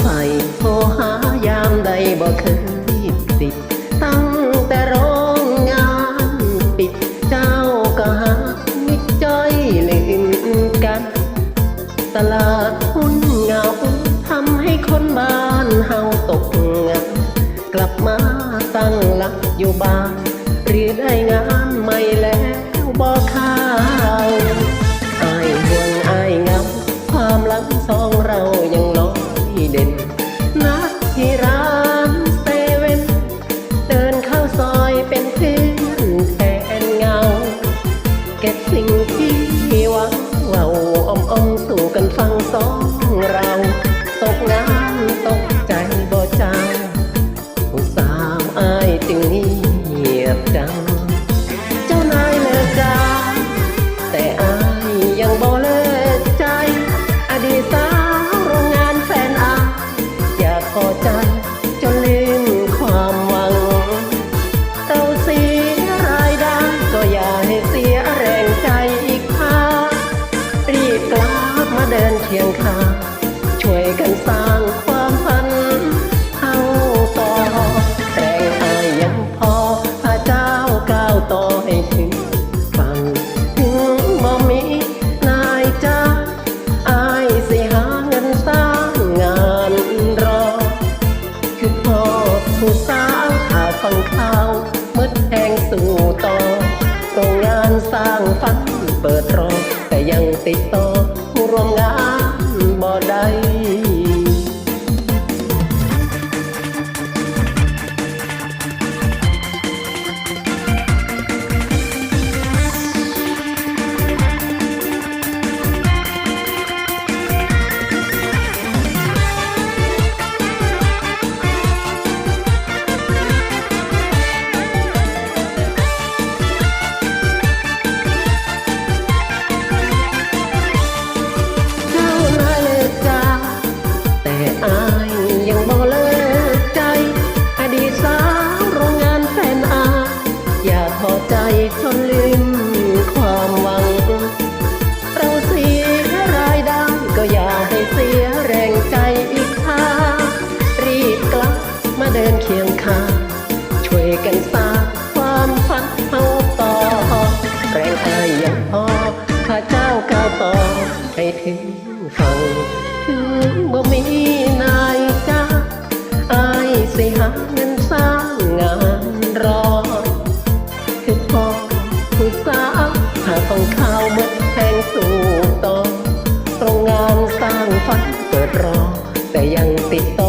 ใส่โทรหายามใดบ่เคยติด ตั้งแต่โรงงานปิด เจ้าก็หาวิจอยลืมกัน ตลาด ที่ร้านเซเว่นเดินเข้าซอยเป็นเพื่อนแทนเงา เก็บสิ่งที่หวังเว้าอมอมสู่กันฟังสองเรา ก่อจัน y todo. ยังพอข้าเจ้าก้าวต่อให้ถึงฝั่งถึงบ่มีนายจ้าอายสิหาเงินสร้างงานรอคือพอผู้สาวถ้าต้องข้าวเมื่อแพงสู่ต่อตรงงานสร้างฝันเปิดรอ แต่ยังติด